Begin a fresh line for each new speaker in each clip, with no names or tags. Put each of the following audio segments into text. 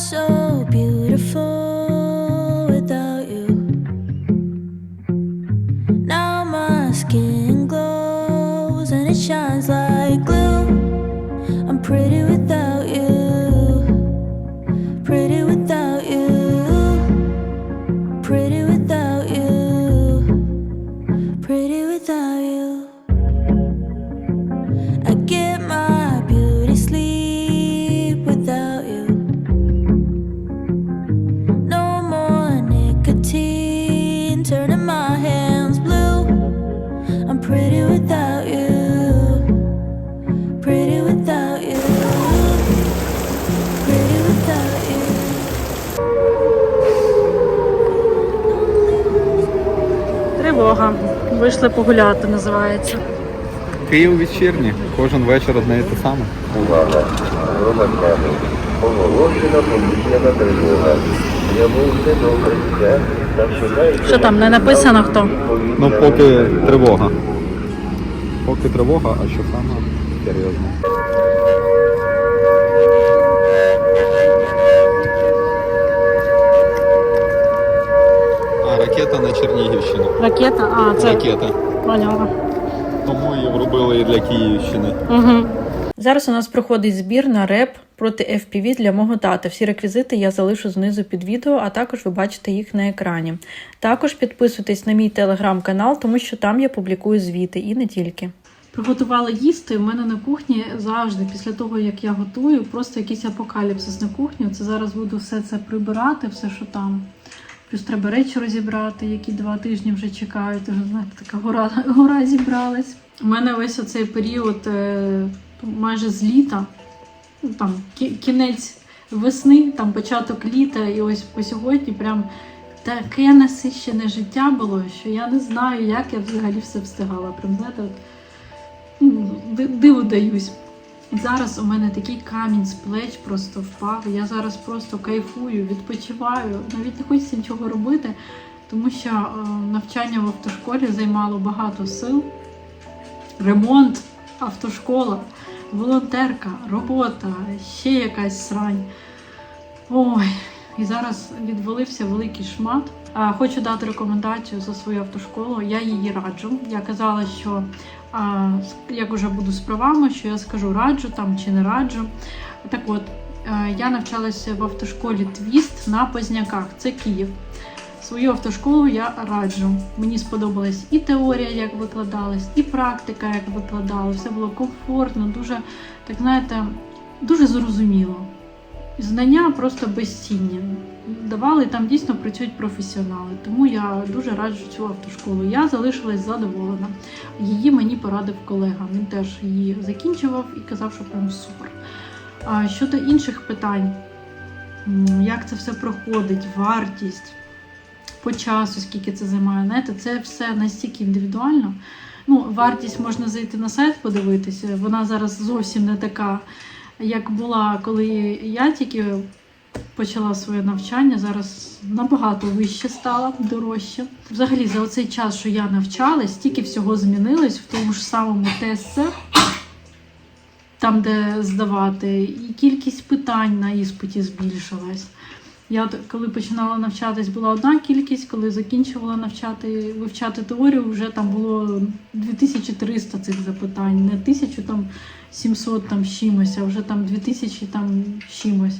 so
Тривога. Вийшли погуляти, називається.
Київ вечірній, кожен вечір одне і те саме.
Увага! Громадяни! Оголошена повітряна тривога. Прямуйте до укриття та.
Що там, не написано хто?
Ну, поки тривога. Поки тривога, а що саме серйозно. А, ракета на Чернігівщину.
Ракета? А, це
Ракета.
поняла.
Тому її вробили і для Київщини.
Угу. Зараз у нас проходить збір на реп проти FPV для мого тата. Всі реквізити я залишу знизу під відео, а також ви бачите їх на екрані. Також підписуйтесь на мій телеграм-канал, тому що там я публікую звіти і не тільки. Приготувала їсти. У мене на кухні завжди, після того як я готую, просто якийсь апокаліпсис на кухні. Це зараз буду все це прибирати, все, що там. Плюс треба речі розібрати, які два тижні вже чекають. Вже знаєте, така гора, гора зібралась. У мене весь оцей період е, майже з літа, ну, там кінець весни, там початок літа, і ось по сьогодні прям таке насищене життя було, що я не знаю, як я взагалі все встигала. Прям знаєте, от, диву даюсь. Зараз у мене такий камінь з плеч просто впав. Я зараз просто кайфую, відпочиваю. Навіть не хочеться нічого робити, тому що е, навчання в автошколі займало багато сил. Ремонт, автошкола, волонтерка, робота, ще якась срань. Ой, і зараз відвалився великий шмат. Хочу дати рекомендацію за свою автошколу. Я її раджу. Я казала, що а, як уже буду з правами, що я скажу раджу там чи не раджу. Так от, е, я навчалася в автошколі Твіст на Позняках. Це Київ. Свою автошколу я раджу. Мені сподобалась і теорія, як викладалась, і практика, як викладала. Все було комфортно, дуже, так знаєте, дуже зрозуміло. Знання просто безцінні. Давали там дійсно працюють професіонали. Тому я дуже раджу цю автошколу. Я залишилась задоволена. Її мені порадив колега. Він теж її закінчував і казав, що прям супер. А щодо інших питань, як це все проходить, вартість по часу, скільки це займає, знаєте, це все настільки індивідуально. Ну, вартість можна зайти на сайт, подивитися. Вона зараз зовсім не така, як була, коли я тільки почала своє навчання. Зараз набагато вище стала, дорожче. Взагалі, за оцей час, що я навчалась, стільки всього змінилось в тому ж самому ТСЦ, там, де здавати, і кількість питань на іспиті збільшилась. Я коли починала навчатись, була одна кількість, коли закінчувала навчати вивчати теорію, вже там було 2300 цих запитань, не 1000 там 700 там чимось, а вже там 2000 там чимось.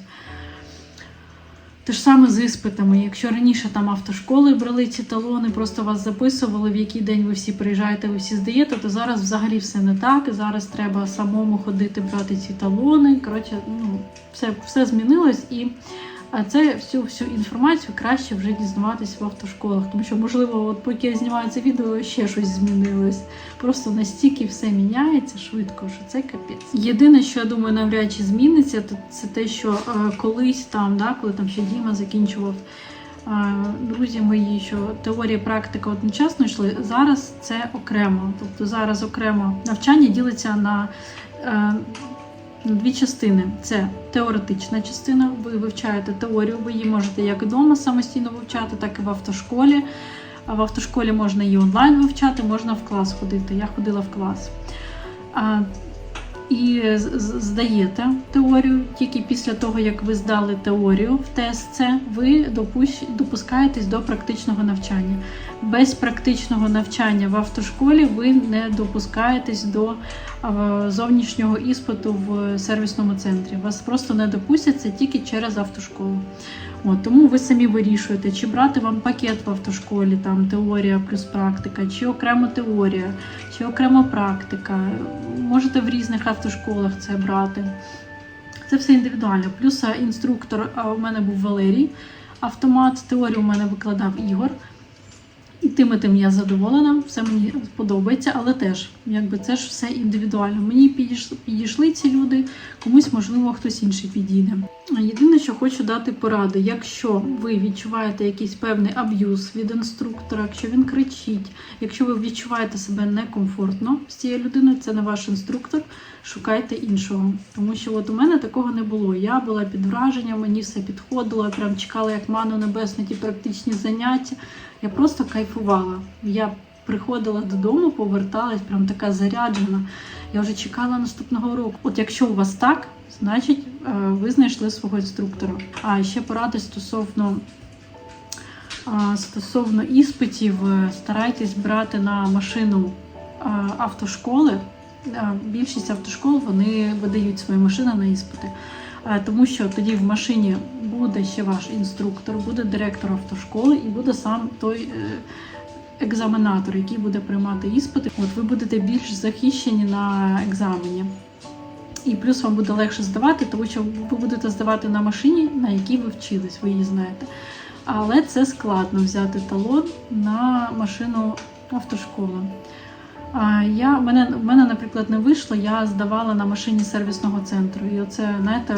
Те ж саме з іспитами. Якщо раніше там автошколи брали ці талони, просто вас записували, в який день ви всі приїжджаєте, ви всі здаєте, то зараз взагалі все не так. Зараз треба самому ходити брати ці талони. Коротше, ну, все, все змінилось і. А це всю всю інформацію краще вже дізнаватись в автошколах, тому що, можливо, от поки я знімаю це відео, ще щось змінилось. Просто настільки все міняється швидко, що це капець. Єдине, що я думаю, навряд чи зміниться, то це те, що е, колись там, да, коли там ще Діма закінчував. е, Друзі мої, що теорія практика одночасно йшли. Зараз це окремо. Тобто зараз окремо навчання ділиться е, на дві частини: це теоретична частина. Ви вивчаєте теорію, ви її можете як вдома самостійно вивчати, так і в автошколі. А в автошколі можна її онлайн вивчати, можна в клас ходити. Я ходила в клас. І здаєте теорію. Тільки після того, як ви здали теорію в ТСЦ, ви допускаєтесь до практичного навчання. Без практичного навчання в автошколі ви не допускаєтесь до е, зовнішнього іспиту в сервісному центрі. Вас просто не допустять це тільки через автошколу. От, тому ви самі вирішуєте, чи брати вам пакет в автошколі, там теорія плюс практика, чи окремо теорія, чи окремо практика. Можете в різних автошколах це брати. Це все індивідуально. Плюс інструктор у мене був Валерій. Автомат, теорію у мене викладав Ігор. І тим і тим я задоволена, все мені подобається, але теж, якби це ж все індивідуально. Мені підійш- підійшли ці люди, комусь, можливо, хтось інший підійде. Єдине, що хочу дати поради, якщо ви відчуваєте якийсь певний аб'юз від інструктора, якщо він кричить, якщо ви відчуваєте себе некомфортно з цією людиною, це не ваш інструктор, шукайте іншого. Тому що от у мене такого не було. Я була під враженням, мені все підходило, прям чекала як ману небесну ті практичні заняття. Я просто кайфувала. Я приходила додому, поверталась, прям така заряджена. Я вже чекала наступного року. От якщо у вас так, значить е, ви знайшли свого інструктора. А ще поради стосовно. Стосовно іспитів, е, старайтесь брати на машину автошколи. Більшість автошкол вони видають свої машини на іспити. Е, Тому що тоді в машині буде ще ваш інструктор, буде директор автошколи і буде сам той е, екзаменатор, який буде приймати іспити. От ви будете більш захищені на екзамені. І плюс вам буде легше здавати, тому що ви будете здавати на машині, на якій ви вчились, ви її знаєте. Але це складно взяти талон на машину автошколи. Я мене мене, наприклад, не вийшло. Я здавала на машині сервісного центру. І оце, знаєте,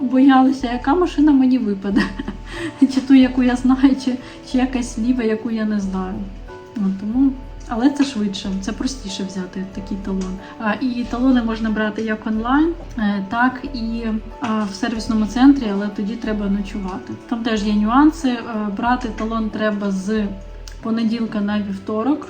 боялася, яка машина мені випаде. Чи ту, яку я знаю, чи, чи якась ліва, яку я не знаю. От, тому, але це швидше, це простіше взяти такий талон. А, і талони можна брати як онлайн, е, так і а, в сервісному центрі, але тоді треба ночувати. Там теж є нюанси. Е, Брати талон треба з понеділка на вівторок.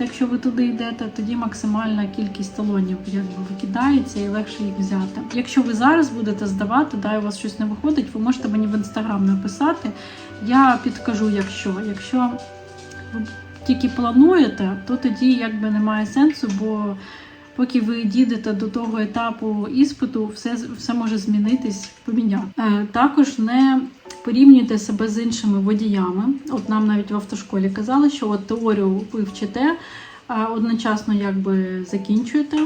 Це якщо ви туди йдете, тоді максимальна кількість талонів якби викидається і легше їх взяти. Якщо ви зараз будете здавати, да, і у вас щось не виходить, ви можете мені в інстаграм написати. Я підкажу, якщо. Якщо ви тільки плануєте, то тоді якби немає сенсу, бо поки ви дійдете до того етапу іспиту, все, все може змінитись, поміняти. Е, також не порівнюйте себе з іншими водіями. От нам навіть в автошколі казали, що от теорію ви вчите, а одночасно якби закінчуєте.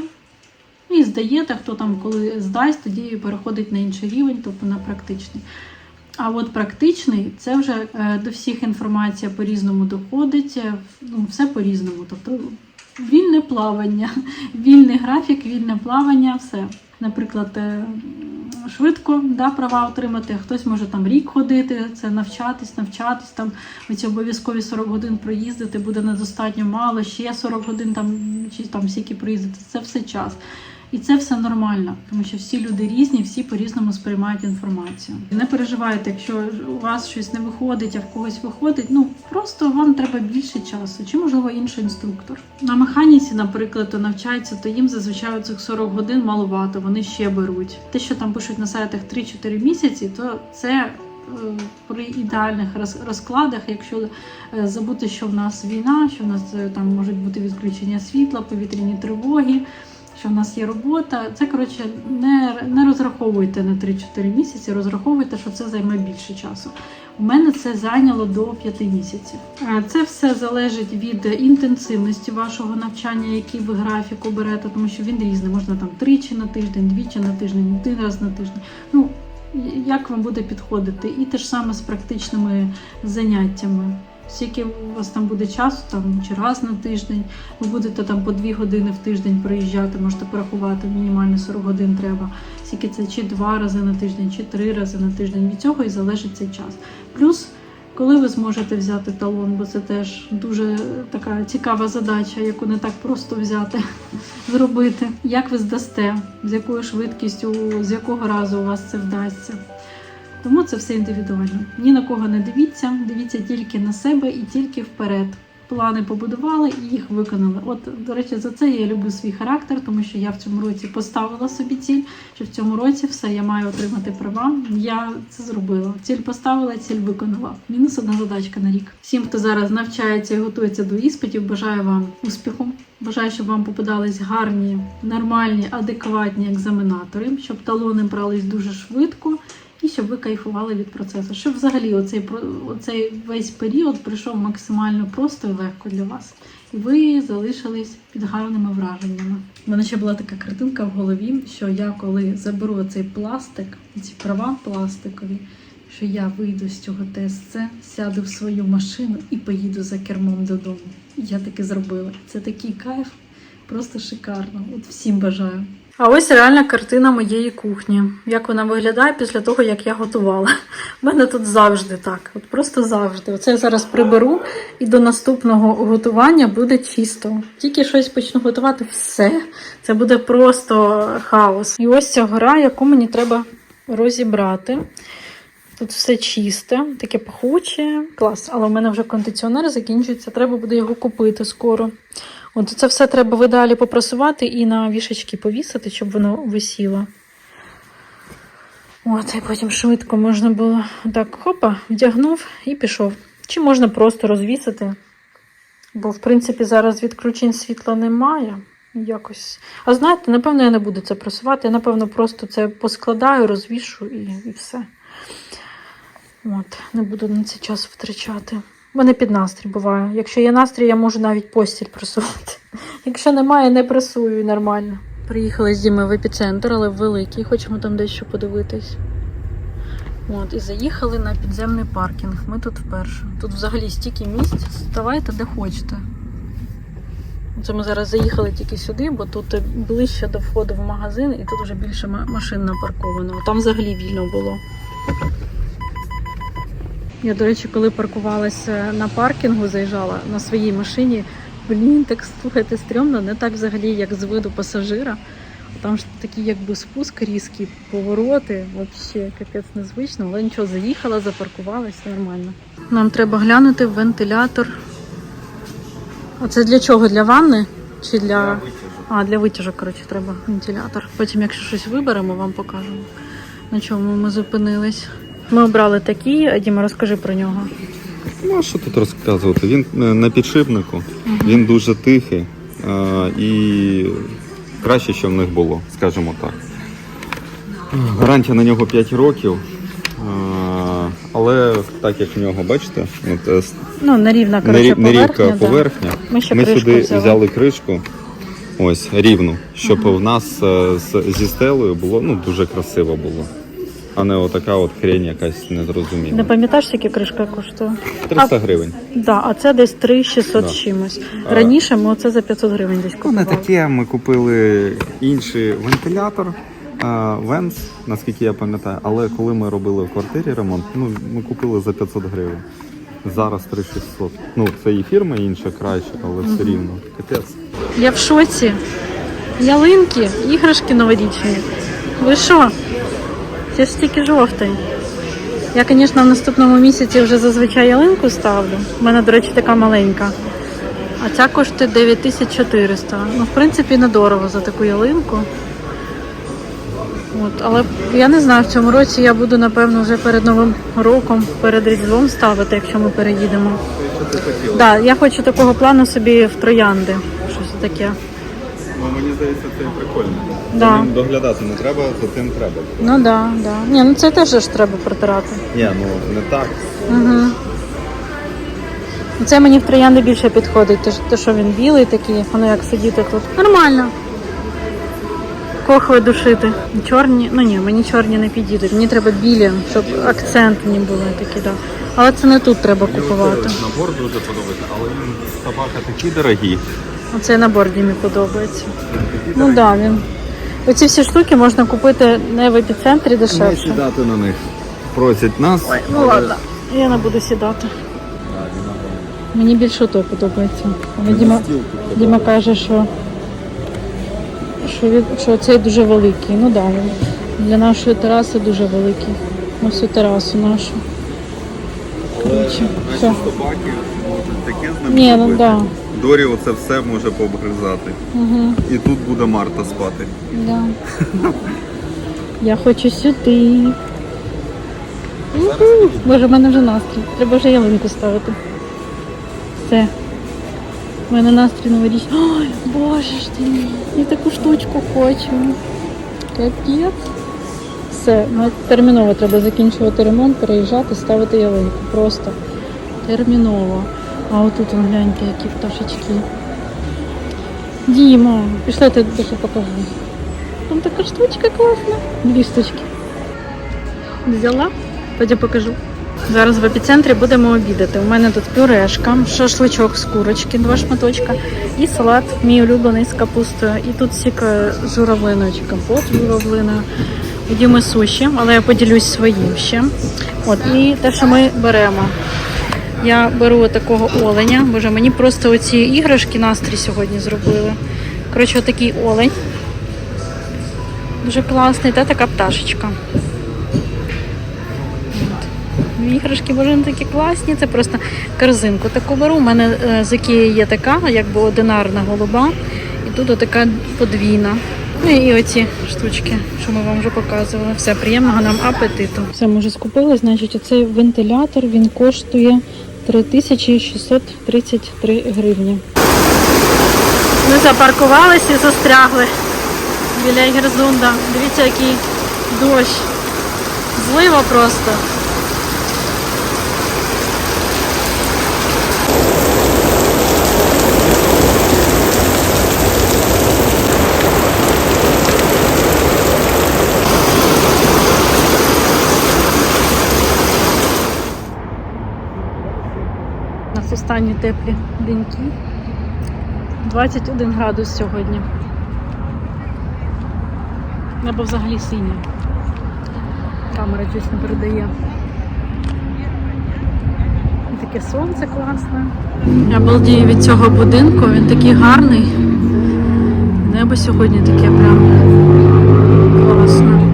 І здаєте, хто там коли здасть, тоді переходить на інший рівень, тобто на практичний. А от практичний це вже е, до всіх інформація по-різному доходить, е, ну, все по-різному. Тобто вільне плавання, вільний графік, вільне плавання, все. Наприклад, е, швидко да, права отримати, хтось може там рік ходити, це навчатись, навчатись, там ці обов'язкові 40 годин проїздити, буде недостатньо мало, ще 40 годин там, чи там всіки проїздити, це все час. І це все нормально, тому що всі люди різні, всі по-різному сприймають інформацію. Не переживайте, якщо у вас щось не виходить, а в когось виходить. Ну просто вам треба більше часу, чи можливо інший інструктор. На механіці, наприклад, то навчається, то їм зазвичай цих 40 годин маловато, вони ще беруть. Те, що там пишуть на сайтах 3-4 місяці, то це. е, При ідеальних роз- розкладах, якщо е, забути, що в нас війна, що в нас е, там можуть бути відключення світла, повітряні тривоги, що в нас є робота. Це коротше не, не розраховуйте на 3-4 місяці, розраховуйте, що це займе більше часу. У мене це зайняло до 5 місяців. Це все залежить від інтенсивності вашого навчання, який ви графік оберете, тому що він різний. Можна там тричі на тиждень, двічі на тиждень, один раз на тиждень. Ну як вам буде підходити, і те ж саме з практичними заняттями. Скільки у вас там буде часу, там чи раз на тиждень, ви будете там по 2 години в тиждень проїжджати, можете порахувати, мінімально 40 годин треба. Скільки це чи два рази на тиждень, чи три рази на тиждень. Від цього і залежить цей час. Плюс, коли ви зможете взяти талон, бо це теж дуже така цікава задача, яку не так просто взяти, зробити. Як ви здасте, з якою швидкістю, з якого разу у вас це вдасться. Тому це все індивідуально. Ні на кого не дивіться, дивіться тільки на себе і тільки вперед. плани побудували і їх виконали. От, до речі, за це я люблю свій характер, тому що я в цьому році поставила собі ціль, що в цьому році все я маю отримати права. Я це зробила. Ціль поставила, ціль виконала. Мінус одна задачка на рік. Всім, хто зараз навчається і готується до іспитів, бажаю вам успіху. Бажаю, щоб вам попадались гарні, нормальні, адекватні екзаменатори, щоб талони брались дуже швидко і щоб ви кайфували від процесу. Щоб взагалі оцей, оцей весь період пройшов максимально просто і легко для вас. І ви залишились під гарними враженнями. У мене ще була така картинка в голові, що я коли заберу цей пластик, ці права пластикові, що я вийду з цього ТСЦ, сяду в свою машину і поїду за кермом додому. Я таки зробила. Це такий кайф, просто шикарно. От всім бажаю. А ось реальна картина моєї кухні. Як вона виглядає після того, як я готувала. У мене тут завжди так, от просто завжди. Оце я зараз приберу, і до наступного готування буде чисто. Тільки щось почну готувати, все. Це буде просто хаос. І ось ця гора, яку мені треба розібрати. Тут все чисте, таке пахуче. Клас, але в мене вже кондиціонер закінчується, треба буде його купити скоро. От це все треба в ідеалі попрасувати і на вішечки повісити, щоб воно висіло. От, і потім швидко можна було так хопа, вдягнув і пішов. Чи можна просто розвісити? Бо, в принципі, зараз відключень світла немає. Якось. А знаєте, напевно, я не буду це прасувати. Я, напевно, просто це поскладаю, розвішу і, і все. От, не буду на цей час втрачати. У мене під настрій буває. Якщо є настрій, я можу навіть постіль просувати. Якщо немає, не прасую і нормально. Приїхали з Діми в епіцентр, але великий, хочемо там дещо подивитись. От, і заїхали на підземний паркінг. Ми тут вперше. Тут взагалі стільки місць. Ставайте де хочете. Це ми зараз заїхали тільки сюди, бо тут ближче до входу в магазин, і тут вже більше машин напарковано. Там взагалі вільно було. Я, до речі, коли паркувалася на паркінгу, заїжджала на своїй машині. Блін, так слухайте, стрьомно, не так взагалі, як з виду пасажира. Там ж такі якби спуск різкі, повороти, взагалі капець незвично, але нічого, заїхала, запаркувалася, нормально. Нам треба глянути в вентилятор. А це для чого? Для ванни? Чи для. А, для витяжок, коротше, треба вентилятор. Потім, якщо щось виберемо, вам покажемо, на чому ми зупинились. Ми обрали такий, Діма, розкажи про нього.
Ну, а що тут розказувати? Він е, на підшипнику, він дуже тихий е, і краще, що в них було, скажімо так. Гарантія на нього 5 років. е, Але так як в нього, бачите, от,
Ну, нерівна, коротше,
нерів- нерівка
поверхня. да. Ми ще
Ми сюди
взяли.
взяли кришку, ось рівну, щоб в нас е, з- зі стелею було ну, дуже красиво було. А не отака от хрень якась незрозуміла.
Не пам'ятаєш, скільки кришка коштує?
300 гривень.
Да, а це десь 3600
Да.
чимось. Раніше ми оце за 500 гривень десь
Ну,
купували.
не таке. Ми купили інший вентилятор. Венс, наскільки я пам'ятаю, але коли ми робили в квартирі ремонт, ну ми купили за 500 гривень. Зараз 3600. Ну, це і фірма інша краще, але все рівно. Капець.
Я в шоці. Ялинки, іграшки новорічні. Ви що? Це ж тільки жовтий. Я, звісно, в наступному місяці вже зазвичай ялинку ставлю. У мене, до речі, така маленька. А ця коштує 9400. Ну, в принципі, недорого за таку ялинку. От, але я не знаю, в цьому році я буду, напевно, вже перед Новим роком, перед Різдвом ставити, якщо ми переїдемо.
Що ти хотіла?
Да, я хочу такого плану собі в троянди. Щось таке.
Ну, мені здається, це прикольно.
Да.
За ним доглядати не треба, за тим треба.
Ну да, да. Ні, ну це теж ж треба протирати.
Ні, ну не так.
Угу. Це мені в троянди більше підходить, те, що- те, що він білий такий, воно як сидіти тут. Нормально. Кохви душити. Чорні, ну ні, мені чорні не підійдуть. Мені треба білі, щоб акцентні були такі, да. Але це не тут треба купувати.
Набор дуже подобається, але він собака такі дорогі.
Оцей набор Дімі подобається. Ну так, да, він. Оці всі штуки можна купити не в епіцентрі
Не
дешевше.
сідати на них. Просять нас.
Ну ладно, я не буду сідати. Мені більше то подобається. Але Діма, Діма каже, що, що, від, що цей дуже великий. Ну так, да, він для нашої тераси дуже великий. На всю терасу нашу. Коротше, все.
Можуть таке з ним
Ні, ну
зробити.
да.
Дорі оце все може пообгризати.
Угу.
І тут буде Марта спати.
Да. Я хочу сюди. Уху. Боже, в мене вже настрій. Треба вже ялинку ставити. Все. У мене настрій новорічний. Ой, боже ж ти мій. Я таку штучку хочу. Капець. Все, ну, терміново треба закінчувати ремонт, переїжджати, ставити ялинку. Просто терміново. А отут вон гляньте, які пташечки. Діма, пішли я тобі дещо покажу. Там така штучка класна. Дві штучки. Взяла, потім покажу. Зараз в епіцентрі будемо обідати. У мене тут пюрешка, шашличок з курочки, два шматочка, і салат, мій улюблений з капустою. І тут сік е, з журавлиною чи компот з журавлиною. Діми суші, але я поділюсь своїм ще. От, і те, що ми беремо. Я беру такого оленя. Боже, мені просто оці іграшки настрій сьогодні зробили. Коротше, отакий олень. Дуже класний, та така пташечка. От. Іграшки, боже, такі класні. Це просто корзинку таку беру. У мене е, з Ікеї є така, якби одинарна голуба. І тут така подвійна. Ну і оці штучки, що ми вам вже показували. Все, приємного нам апетиту. Все, ми вже скупили. Значить, оцей вентилятор він коштує 3633 гривні. Ми запаркувалися і застрягли біля Герзунда. Дивіться, який дощ. Злива просто. Нас останні теплі деньки. 21 градус сьогодні. Небо взагалі синє. Камера щось не передає. Таке сонце класне. Я балдію від цього будинку, він такий гарний. Небо сьогодні таке прям класне.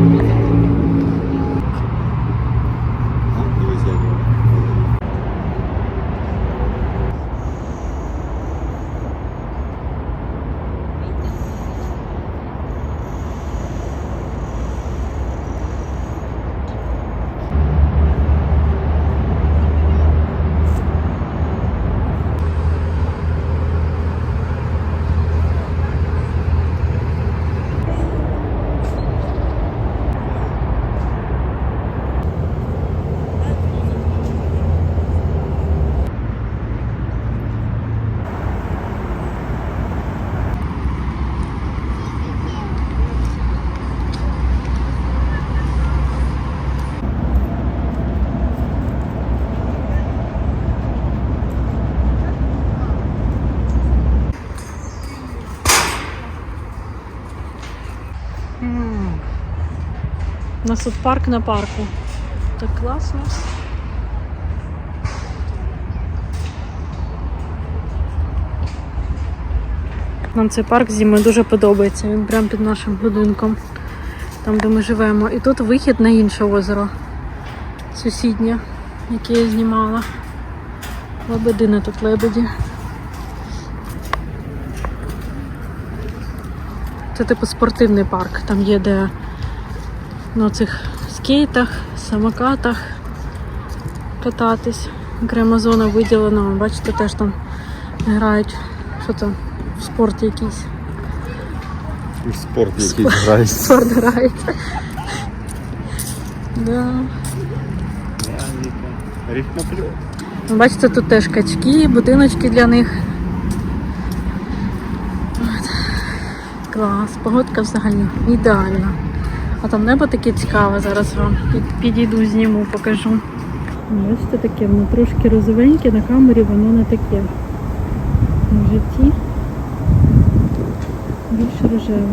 У нас тут парк на парку. Так класно. Нам цей парк зимою дуже подобається. Він прямо під нашим будинком, там де ми живемо. І тут вихід на інше озеро сусіднє, яке я знімала. Лебедини тут лебеді. Це типу спортивний парк. Там є де на цих скейтах, самокатах кататись. Окрема зона виділена. Бачите, теж там грають. Що там? В спорт якийсь.
В спорт якийсь грає.
Спорт грають. Да. Бачите, тут теж качки, будиночки для них. От. Клас, погодка взагалі ідеальна. А там небо таке цікаве, зараз вам під- підійду, зніму, покажу. Бачите, таке, воно трошки розовеньке, на камері воно не таке. В житті більше рожеве.